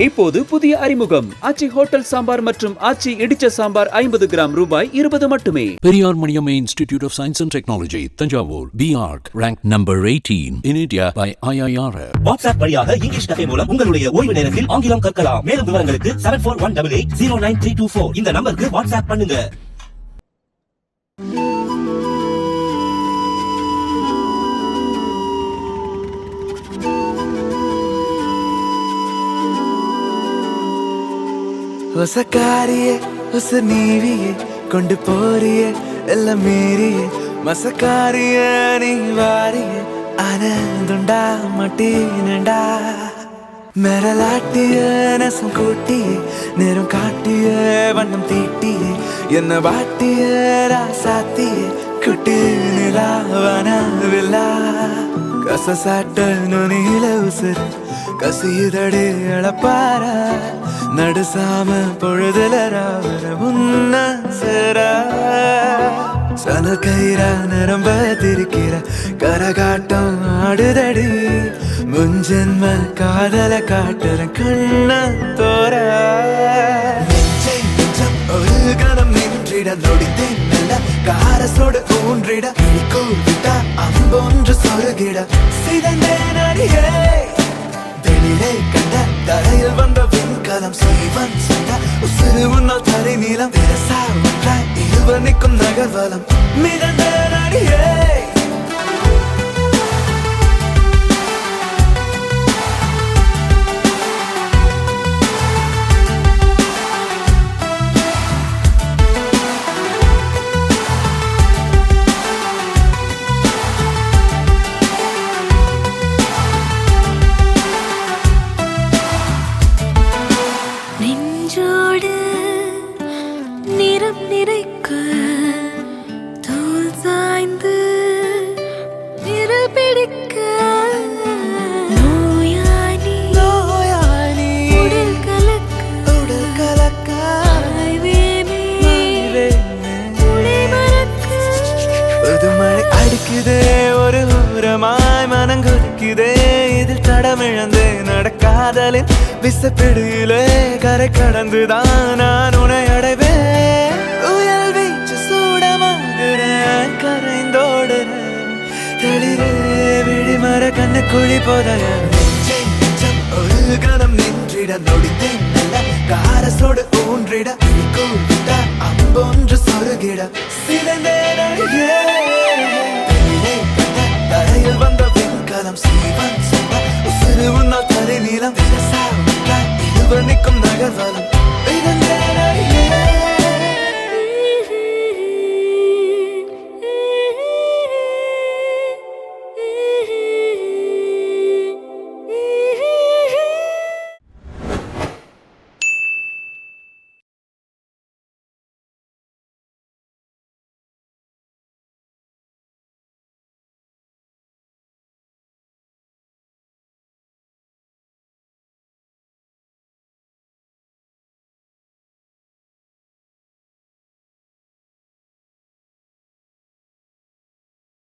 இப்போது புதிய அறிமுகம். ஆச்சி ஹோட்டல் சாம்பார் மற்றும் ஆச்சி இடிச்ச சாம்பார் ஐம்பது கிராம் ரூபாய் இருபது மட்டுமே. Periyar Maniamma Institute of Science and Technology, Tanjavur, BARC, ranked number 18 in India by IIRF. WhatsApp வழியாக இங்கிலீஷ் கதை மூலம் உங்களுடைய ஓய்வு நேரத்தில் ஆங்கிலம் கற்கலாம். மேலும் விவரங்களுக்கு seven four one double eight zero nine three two four இந்த நம்பருக்கு வாட்ஸ்அப் பண்ணுங்க. ಹೊಸ ಕಾರಿಯೇ ಹೊಸ ನೀವಿಯೇ ಕೊಂಡು போறியே எல்லாம் மீறியே மசக்காரியே நீ வாரியே ஆனந்துண்டா மட்டீனண்டா மிரலாட்டிய நெசம் கூட்டியே நேரம் காட்டிய வண்ணம் தீட்டியே என்ன வாட்டிய ராசாத்தியே குட்டி நிலாவனவில்லா கசசாட்ட நுனியில உசுறு கசியுதடி இழப்பார நடுசாம பொழுதுல ராவர முன்ன சேர. சனல் கயிறா நிரம்ப திரிக்கிற கரகாட்டம் ஆடுதடி. முன்ஜென்ம காதல காட்டுற கண்ண தோற. ஒரு கணம் நின்றிட நொடித்தேன் மெல்ல காரசோடு ஊன்றிட கூவிட்ட அம்பொன்று சொருகிட. சிதந்தேன் அடியே வெளியிலே தரையில் வந்த விண்கலம் சீவன் சொன்ன உசிறு உன்னால் தரை நீளம் விரசா இருவர் நிற்கும் நகர்வலம். மிதந்த நடிகை புதுமழை ஒரு ஊரமாய் மனம் கொதிக்குதே இதில் தடமிழந்து நடக்காதலின் விசப்பிடியிலே கரை கடந்துதான் நான் உனை அடைவேன். உயல் வீச்சு சூடமாகிறேன் கரைந்தோடுறேன் தெளிரே விழிமர கண்ணு குழி போதைய ஒரு கணம் நின்றிட நொடித்தேன் நல்ல காரசோடு ஊன்றிட கூவிட்ட அம்பொன்று சொருகிட. சிறந்தேன் அழகே. விண்கலம் சீவன் சொன்ன உசிறு உன்னால் தரை நீளம் விரசா ஒன்றாய் இருவர் நிற்கும் நகர்வலம்